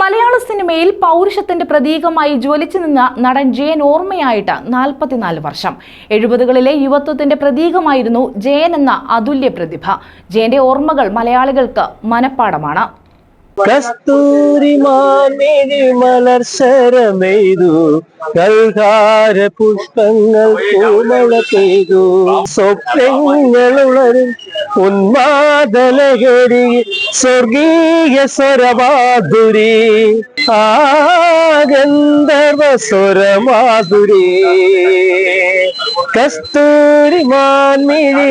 മലയാള സിനിമയിൽ പൗരുഷത്തിന്റെ പ്രതീകമായി ജ്വലിച്ചു നിന്ന നടൻ ജയൻ ഓർമ്മയായിട്ട് നാൽപ്പത്തിനാല് വർഷം. എഴുപതുകളിലെ യുവത്വത്തിന്റെ പ്രതീകമായിരുന്നു ജയൻ എന്ന അതുല്യ പ്രതിഭ. ജയന്റെ ഓർമ്മകൾ മലയാളികൾക്ക് മനപ്പാടമാണ്. കസ്തൂരി മിഴിമലർ ശരമെയ്തു കൽഹാര പുഷ്പങ്ങൾ പൂമഴ പെയ്തു സ്വപ്നങ്ങളുളരും ഉന്മാദലഹരി സ്വർഗീയ സ്വരമാധുരി ആ സ്വരമാധുരി. കസ്തൂരി മാൻമിഴി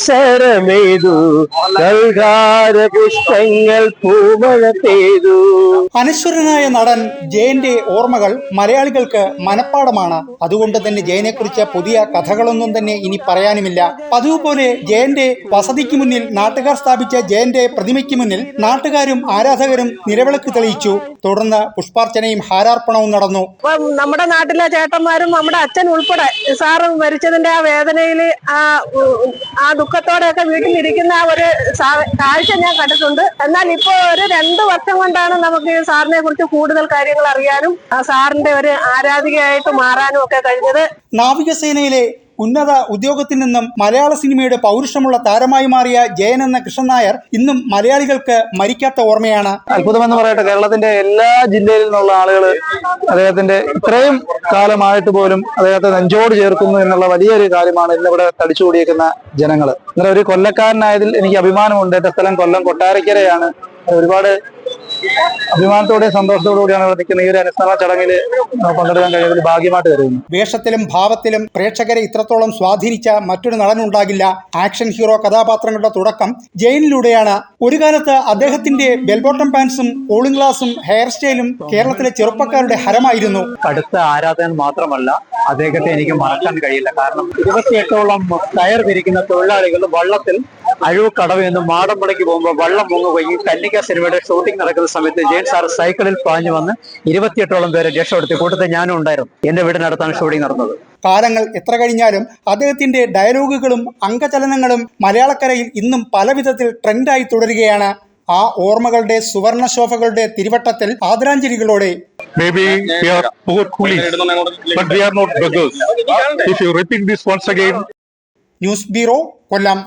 ശരമേതു നൽകാര പുഷ്പങ്ങൾ പൂമഴ പെയ്തു. അനശ്വരനായ നടൻ ജയന്റെ ഓർമ്മകൾ മലയാളികൾക്ക് മനപ്പാടമാണ്. അതുകൊണ്ട് തന്നെ ജയനെക്കുറിച്ച് പുതിയ കഥകളൊന്നും തന്നെ ഇനി പറയാനുമില്ല. പതിവ് പോലെ ജയന്റെ വസതിക്ക് മുന്നിൽ നാട്ടുകാർ സ്ഥാപിച്ച ജയന്റെ പ്രതിമയ്ക്ക് മുന്നിൽ നാട്ടുകാരും ആരാധകരും നിലവിളക്ക് തെളിയിച്ചു. തുടർന്ന് പുഷ്പാർച്ചനയും ഹാരാർപ്പണവും നടന്നു. നമ്മുടെ നാട്ടിലെ ചേട്ടന്മാരും നമ്മുടെ അച്ഛൻ ഉൾപ്പെടെ സാറ് മരിച്ചതിന്റെ ആ വേദനയിൽ ആ ആ ദുഃഖത്തോടെയൊക്കെ വീട്ടിലിരിക്കുന്ന ആ ഒരു കാഴ്ച ഞാൻ കണ്ടിട്ടുണ്ട്. എന്നാൽ ഇപ്പോ ഒരു രണ്ട് വർഷം കൊണ്ടാണ് നമുക്ക് സാറിനെ കുറിച്ച് കൂടുതൽ കാര്യങ്ങൾ അറിയാനും ആ സാറിന്റെ ഒരു ആരാധികയായിട്ട് മാറാനും ഒക്കെ കഴിഞ്ഞത്. നാവികസേനയിലെ ഉന്നത ഉദ്യോഗത്തിൽ നിന്നും മലയാള സിനിമയുടെ പൗരുഷമുള്ള താരമായി മാറിയ ജയൻ എന്ന കൃഷ്ണൻ നായർ ഇന്നും മലയാളികൾക്ക് മരിക്കാത്ത ഓർമ്മയാണ്. അത്ഭുതമെന്ന് പറയട്ടെ കേരളത്തിന്റെ എല്ലാ ജില്ലയിൽ നിന്നുള്ള ആളുകൾ അദ്ദേഹത്തിന്റെ ഇത്രയും കാലമായിട്ട് പോലും അദ്ദേഹത്തെ നെഞ്ചോട് ചേർക്കുന്നു എന്നുള്ള വലിയൊരു കാര്യമാണ് ഇന്നിവിടെ തടിച്ചുകൂടിയേക്കുന്ന ജനങ്ങൾ ഇങ്ങനെ ഒരു കൊല്ലക്കാരനായതിൽ എനിക്ക് അഭിമാനമുണ്ട്. എന്റെ സ്ഥലം കൊല്ലം കൊട്ടാരക്കരയാണ്. ഒരുപാട് അഭിമാനത്തോടെയും സന്തോഷത്തോടു കൂടിയാണ് ഇവിടെ നിൽക്കുന്ന ഈ ഒരു അനുസ്മരണ ചടങ്ങിൽ പങ്കെടുക്കാൻ കഴിയുന്നതിൽ ഭാഗ്യമായിട്ട് കരുതുന്നു. വേഷത്തിലും ഭാവത്തിലും പ്രേക്ഷകരെ ഇത്രത്തോളം സ്വാധീനിച്ച മറ്റൊരു നടനുണ്ടാകില്ല. ആക്ഷൻ ഹീറോ കഥാപാത്രങ്ങളുടെ തുടക്കം ജയിലിലൂടെയാണ്. ഒരു കാലത്ത് അദ്ദേഹത്തിന്റെ ബെൽബോട്ടം പാൻസും കൂളിംഗ് ഗ്ലാസും ഹെയർ സ്റ്റൈലും കേരളത്തിലെ ചെറുപ്പക്കാരുടെ ഹരമായിരുന്നു. കടുത്ത ആരാധകൻ മാത്രമല്ല അദ്ദേഹത്തെ എനിക്ക് മറക്കാൻ കഴിയില്ല. കാരണം ഇരുപത്തിയെട്ടോളം ടയർ തിരിക്കുന്ന തൊഴിലാളികൾ വള്ളത്തിൽ അഴിവുക്കടവ് നിന്ന് മാടമ്പടയ്ക്ക് പോകുമ്പോൾ വള്ളം മുങ്ങുകയും കന്നിക സിനിമയുടെ ഷൂട്ടിംഗ് നടക്കുന്ന സമയത്ത് ജെയിൻ സാർ സൈക്കിളിൽ പാഞ്ഞു വന്ന് ഇരുപത്തിയെട്ടോളം പേരെ രക്ഷപ്പെടുത്തി. കൂട്ടത്തിൽ ഞാനും ഉണ്ടായിരുന്നു. എന്റെ വീടിനടുത്താണ് ഷൂട്ടിംഗ് നടന്നത്. കാലങ്ങൾ എത്ര കഴിഞ്ഞാലും അദ്ദേഹത്തിന്റെ ഡയലോഗുകളും അംഗചലനങ്ങളും മലയാളക്കരയിൽ ഇന്നും പലവിധത്തിൽ ട്രെൻഡായി തുടരുകയാണ്. ആ ഓർമ്മകളുടെ സുവർണ ശോഭകളുടെ തിരുവട്ടത്തിൽ ആദരാഞ്ജലികളോടെ. Maybe we are poor coolies, but we are not beggars. If you repeat this once again, news bureau Kollam.